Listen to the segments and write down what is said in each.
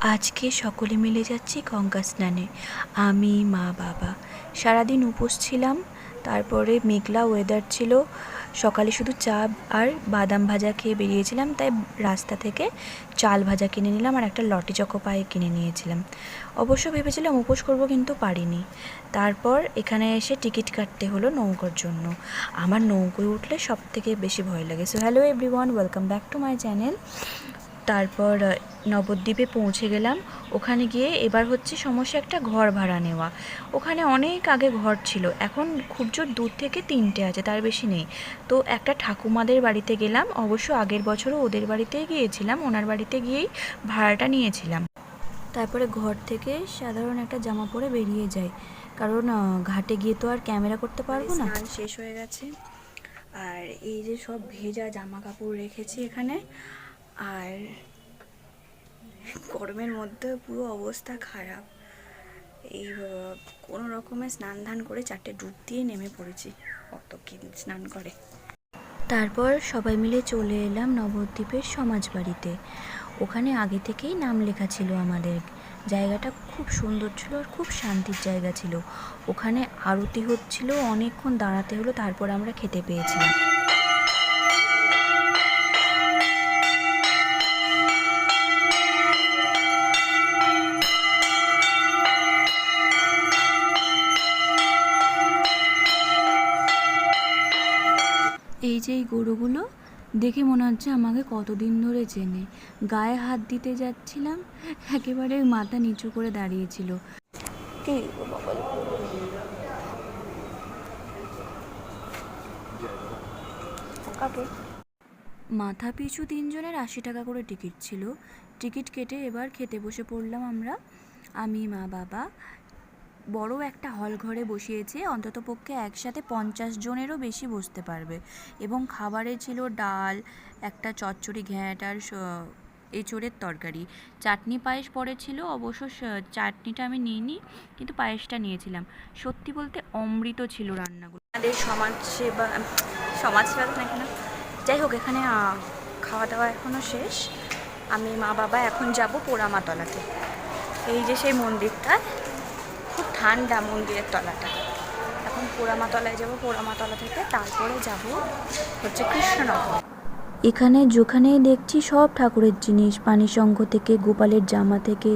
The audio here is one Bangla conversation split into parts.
আজকে সকলে মিলে যাচ্ছি গঙ্গা স্নানে। আমি, মা, বাবা। সারাদিন উপোস ছিলাম, তারপরে মেঘলা ওয়েদার ছিল। সকালে শুধু চা আর বাদাম ভাজা খেয়ে বেরিয়েছিলাম, তাই রাস্তা থেকে চাল ভাজা কিনে নিলাম আর একটা লটি চকো পায়ে কিনে নিয়েছিলাম। অবশ্য ভেবেছিলাম উপোস করব কিন্তু পারিনি। তারপর এখানে এসে টিকিট কাটতে হলো নৌকার জন্য। আমার নৌকোয় উঠলে সব থেকে বেশি ভয় লাগে। So hello everyone welcome back to my channel তারপর নবদ্বীপে পৌঁছে গেলাম। ওখানে গিয়ে এবার হচ্ছে সমস্যা একটা ঘর ভাড়া নেওয়া। ওখানে অনেক আগে ঘর ছিল, এখন খুব জোর দূর থেকে তিনটে আছে, তার বেশি নেই। তো একটা ঠাকুমাদের বাড়িতে গেলাম, অবশ্য আগের বছরও ওদের বাড়িতেই গিয়েছিলাম, ওনার বাড়িতে গিয়েই ভাড়াটা নিয়েছিলাম। তারপরে ঘর থেকে সাধারণ একটা জামা পরে বেরিয়ে যাই, কারণ ঘাটে গিয়ে তো আর ক্যামেরা করতে পারব না। শেষ হয়ে গেছে। আর এই যে সব ভেজা জামা কাপড় রেখেছি এখানে আর গরমের মধ্যে পুরো অবস্থা খারাপ। এই কোনো রকমে স্নান ধান করে চারটে ডুব দিয়ে নেমে পড়েছি অত কি স্নান করে। তারপর সবাই মিলে চলে এলাম নবদ্বীপের সমাজ বাড়িতে ওখানে আগে থেকেই নাম লেখা ছিল আমাদের। জায়গাটা খুব সুন্দর ছিল আর খুব শান্তির জায়গা ছিল। ওখানে আরতি হচ্ছিল, অনেকক্ষণ দাঁড়াতে হলো, তারপর আমরা খেতে পেয়েছিলাম। এই যে এই গরুগুলো দেখে মনে হচ্ছে আমাকে কতদিন ধরে চেনে। গায়ে হাত দিতে যাচ্ছিলাম একেবারে মাথা নিচু করে দাঁড়িয়েছিল। মাথা পিছু তিনজনের আশি টাকা করে টিকিট ছিল। টিকিট কেটে এবার খেতে বসে পড়লাম আমরা। আমি মা বাবা বড় একটা হল ঘরে বসিয়েছে, অন্তত পক্ষে একসাথে পঞ্চাশ জনেরও বেশি বসতে পারবে। এবং খাবারে ছিল ডাল, একটা চচ্চড়ি ঘ্যাঁট আর এঁচোড়ের তরকারি। চাটনি পায়েস পরে ছিল, অবশ্য চাটনিটা আমি নিইনি, কিন্তু পায়েসটা নিয়েছিলাম। সত্যি বলতে অমৃত ছিল রান্নাগুলো। আমাদের সমাজ সেবা সমাজ সেবা তো নাকি না? যাই হোক, এখানে খাওয়া দাওয়া এখনও শেষ। আমি মা বাবা এখন যাব পোড়ামাতলাতে। এই যে সেই মন্দিরটা খুব ঠান্ডা মন্দিরের তলাটা। এখন পোড়ামাতলায় যাব, পোড়ামাতলা থেকে তারপরে যাব হচ্ছে কৃষ্ণনগর। এখানে যেখানেই দেখছি সব ঠাকুরের জিনিস পানিশঙ্খ থেকে, গোপালের জামা থেকে,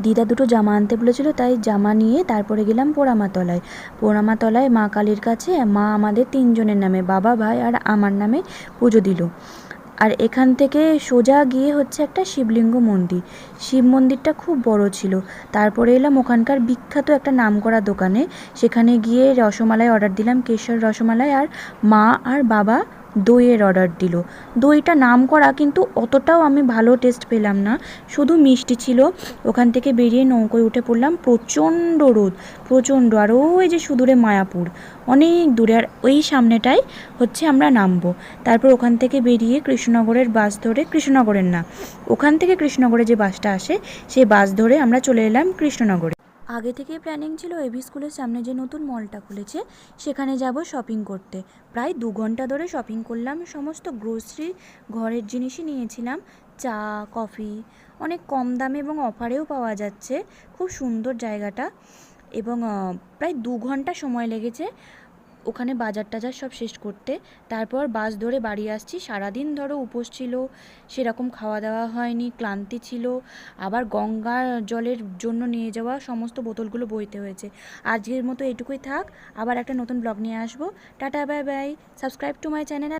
দিদা দুটো জামা আনতে বলেছিল, তাই জামা নিয়ে তারপরে গেলাম পোড়ামাতলায়। পোড়ামাতলায় মা কালীর কাছে মা আমাদের তিনজনের নামে, বাবা, ভাই আর আমার নামে পুজো দিল। আর এখান থেকে সোজা গিয়ে হচ্ছে একটা শিবলিঙ্গ মন্দির। শিব মন্দিরটা খুব বড় ছিল। তারপরে এলাম ওখানকার বিখ্যাত একটা নামকরা দোকানে। সেখানে গিয়ে রসমালাই অর্ডার দিলাম, কেশর রসমালাই আর মা আর বাবা দইয়ের অর্ডার দিল। দইটা নাম করা কিন্তু অতটাও আমি ভালো টেস্ট পেলাম না। শুধু মিষ্টি ছিল। ওখান থেকে বেরিয়ে নৌকোয় উঠে পড়লাম। প্রচণ্ড রোদ, প্রচণ্ড। আর ওই যে সুদূরে মায়াপুর, অনেক দূরে। আর ওই সামনেটায় হচ্ছে আমরা নামবো। তারপর ওখান থেকে বেরিয়ে কৃষ্ণনগরের বাস ধরে, কৃষ্ণনগরের না, ওখান থেকে কৃষ্ণনগরে যে বাসটা আসে, সেই বাস ধরে আমরা চলে এলাম কৃষ্ণনগরে। আগে থেকে প্ল্যানিং ছিল এবি স্কুলের সামনে যে নতুন মলটা খুলেছে, সেখানে যাব শপিং করতে। প্রায় দু ঘণ্টা ধরে শপিং করলাম, সমস্ত গ্রোসারি ঘরের জিনিসই নিয়েছিলাম, চা কফি অনেক কম দামে এবং অফারেও পাওয়া যাচ্ছে, খুব সুন্দর জায়গাটা। এবং প্রায় দু ঘণ্টা সময় লেগেছে। ওখানে বাজার টাজার সব শেষ করতে, তারপর বাস ধরে বাড়ি আসছি। সারাদিন ধরো উপোস ছিল, সেরকম খাওয়া দাওয়া হয়নি, ক্লান্তি ছিল। আবার গঙ্গা জলের জন্য নিয়ে যাওয়া সমস্ত বোতলগুলো বইতে হয়েছে। আজকের মতো এটুকুই থাক, আবার একটা নতুন ব্লগ নিয়ে আসব। Tata, bye bye. Subscribe to my channel